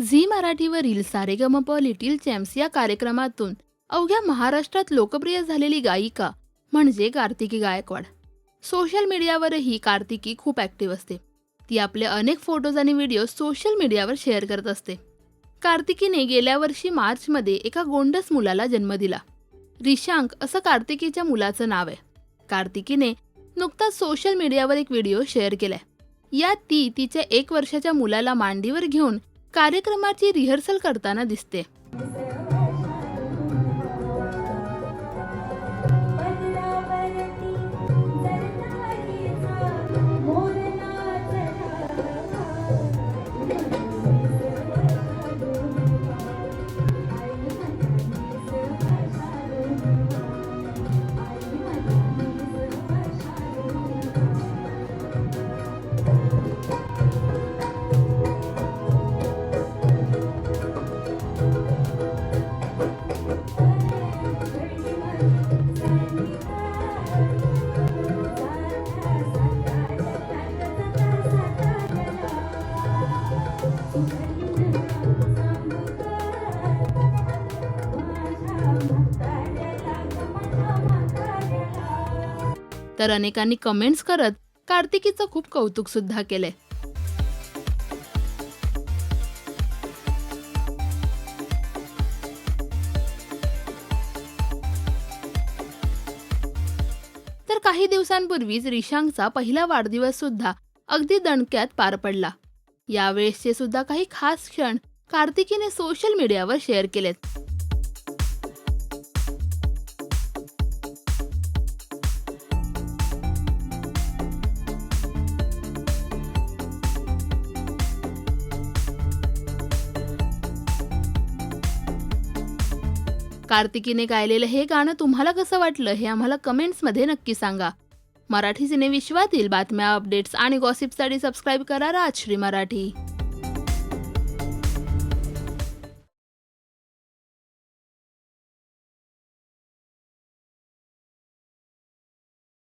Zee मराठीवरील Sa Re Ga Ma Pa little champs या कार्यक्रमातून अवघ्या महाराष्ट्रात लोकप्रिय झालेली गायिका म्हणजे कार्तिकी गायकवाड. सोशल मीडियावरही कार्तिकी खूप ॲक्टिव्ह असते. ती आपले अनेक फोटोज आणि व्हिडिओ सोशल मीडियावर शेअर करत असते. कार्तिकीने गेल्या वर्षी मार्चमध्ये एका गोंडस मुलाला जन्म दिला. रिशांक असं कार्तिकीच्या मुलाचं नाव आहे. कार्तिकीने नुकताच सोशल मीडियावर एक व्हिडिओ शेअर केलाय. यात ती तिच्या एक वर्षाच्या मुलाला मांडीवर घेऊन कार्यक्रमाची रिहर्सल करताना दिसते. तर अनेकांनी कमेंट्स करत कार्तिकीचं खूप कौतुक सुद्धा केलंय. तर काही दिवसांपूर्वीच रिशांकचा पहिला वाढदिवस सुद्धा अगदी दणक्यात पार पडला. यावेळेसचे सुद्धा काही खास क्षण कार्तिकीने सोशल मीडियावर शेअर केलेत. कार्तिकीने गायलेलं हे गाणं तुम्हाला कसं वाटलं हे आम्हाला कमेंट्समध्ये नक्की सांगा. मराठी सिनेविश्वातील बातम्या अपडेट्स आणि गॉसिपसाठी सबस्क्राईब करा राजश्री मराठी.